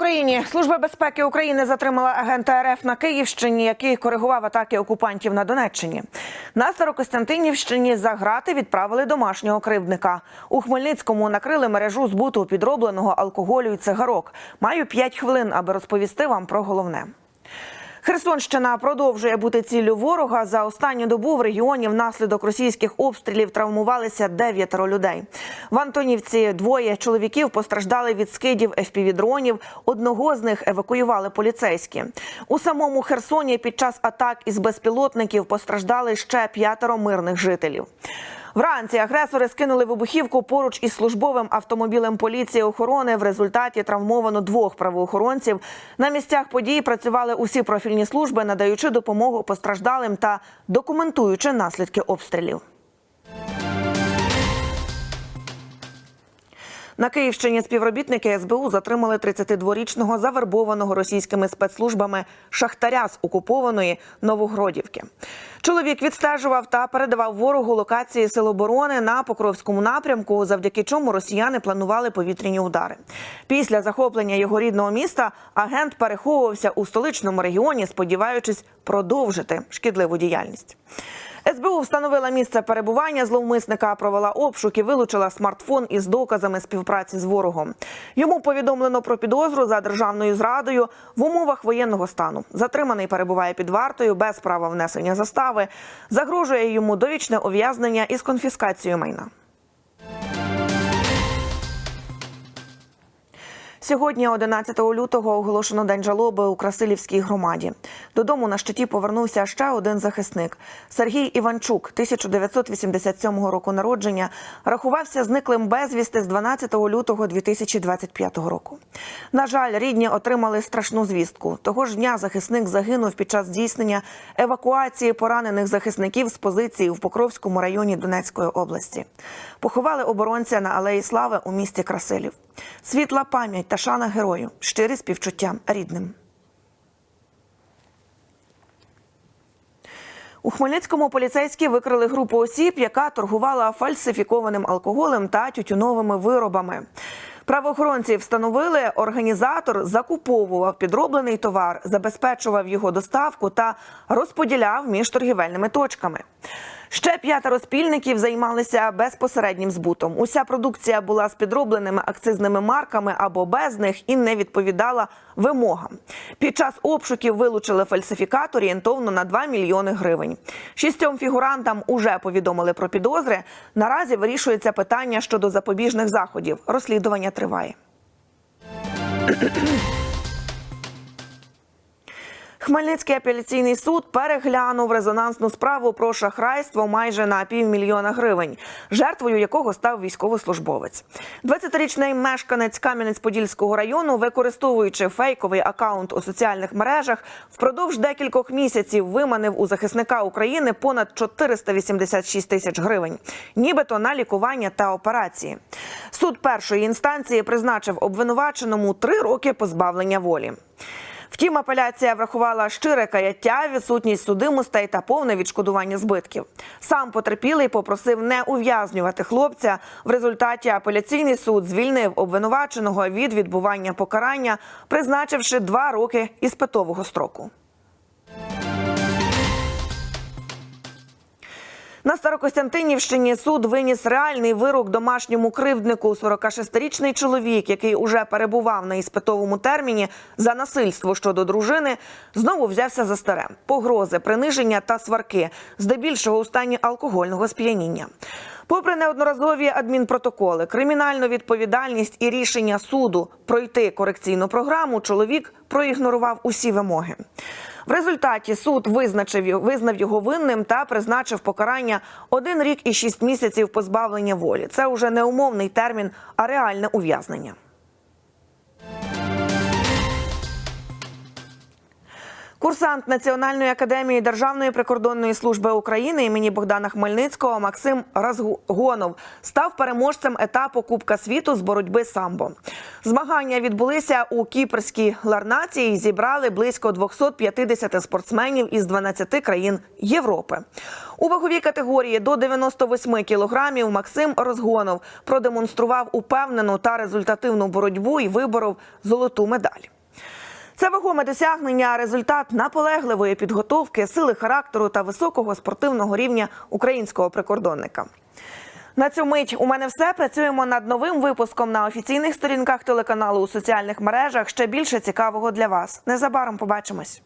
Україні служба безпеки України затримала агента РФ на Київщині, який коригував атаки окупантів на Донеччині. На Старокостянтинівщині за грати відправили домашнього кривдника. У Хмельницькому накрили мережу збуту підробленого алкоголю і цигарок. Маю 5 хвилин, аби розповісти вам про головне. Херсонщина продовжує бути ціллю ворога. За останню добу в регіоні внаслідок російських обстрілів травмувалися дев'ятеро людей. В Антонівці двоє чоловіків постраждали від скидів FPV-дронів. Одного з них евакуювали поліцейські. У самому Херсоні під час атак із безпілотників постраждали ще п'ятеро мирних жителів. Вранці агресори скинули вибухівку поруч із службовим автомобілем поліції охорони. В результаті травмовано двох правоохоронців. На місцях подій працювали усі профільні служби, надаючи допомогу постраждалим та документуючи наслідки обстрілів. На Київщині співробітники СБУ затримали 32-річного завербованого російськими спецслужбами шахтаря з окупованої Новогродівки. Чоловік відстежував та передавав ворогу локації сил оборони на Покровському напрямку, завдяки чому росіяни планували повітряні удари. Після захоплення його рідного міста агент переховувався у столичному регіоні, сподіваючись продовжити шкідливу діяльність. СБУ встановила місце перебування зловмисника, провела обшук і вилучила смартфон із доказами співпраці з ворогом. Йому повідомлено про підозру за державною зрадою в умовах воєнного стану. Затриманий перебуває під вартою без права внесення застави. Загрожує йому довічне ув'язнення із конфіскацією майна. Сьогодні, 11 лютого, оголошено день жалоби у Красилівській громаді. Додому на щиті повернувся ще один захисник Сергій Іванчук, 1987 року народження, рахувався зниклим безвісти з 12 лютого 2025 року. На жаль, рідні отримали страшну звістку. Того ж дня захисник загинув під час здійснення евакуації поранених захисників з позиції в Покровському районі Донецької області. Поховали оборонця на Алеї Слави у місті Красилів. Світла пам'ять та шана герою, щирі співчуття рідним. У Хмельницькому поліцейські викрили групу осіб, яка торгувала фальсифікованим алкоголем та тютюновими виробами. Правоохоронці встановили, організатор закуповував підроблений товар, забезпечував його доставку та розподіляв між торгівельними точками. Ще п'ятеро спільників займалися безпосереднім збутом. Уся продукція була з підробленими акцизними марками або без них і не відповідала вимогам. Під час обшуків вилучили фальсифікат орієнтовно на 2 мільйони гривень. Шістьом фігурантам уже повідомили про підозри. Наразі вирішується питання щодо запобіжних заходів. Розслідування триває. Хмельницький апеляційний суд переглянув резонансну справу про шахрайство майже на півмільйона гривень, жертвою якого став військовослужбовець. 20-річний мешканець Кам'янець-Подільського району, використовуючи фейковий акаунт у соціальних мережах, впродовж декількох місяців виманив у захисника України понад 486 тисяч гривень, нібито на лікування та операції. Суд першої інстанції призначив обвинуваченому три роки позбавлення волі. Втім, апеляція врахувала щире каяття, відсутність судимостей та повне відшкодування збитків. Сам потерпілий попросив не ув'язнювати хлопця. В результаті апеляційний суд звільнив обвинуваченого від відбування покарання, призначивши два роки іспитового строку. На Старокостянтинівщині суд виніс реальний вирок домашньому кривднику 46-річний чоловік, який уже перебував на іспитовому терміні за насильство щодо дружини, знову взявся за старе погрози, приниження та сварки, здебільшого у стані алкогольного сп'яніння. Попри неодноразові адмінпротоколи, кримінальну відповідальність і рішення суду пройти корекційну програму, чоловік проігнорував усі вимоги. В результаті суд визначив визнав його винним та призначив покарання один рік і шість місяців позбавлення волі. Це уже не умовний термін, а реальне ув'язнення. Курсант Національної академії Державної прикордонної служби України імені Богдана Хмельницького Максим Разгонов став переможцем етапу Кубка світу з боротьби самбо. Змагання відбулися у Кіпрській Ларнації. і Зібрали близько 250 спортсменів із 12 країн Європи. У ваговій категорії до 98 кілограмів Максим Розгонов продемонстрував упевнену та результативну боротьбу і виборов золоту медаль. Це вагоме досягнення, результат наполегливої підготовки, сили характеру та високого спортивного рівня українського прикордонника. На цю мить у мене все. Працюємо над новим випуском на офіційних сторінках телеканалу у соціальних мережах. Ще більше цікавого для вас. Незабаром побачимось.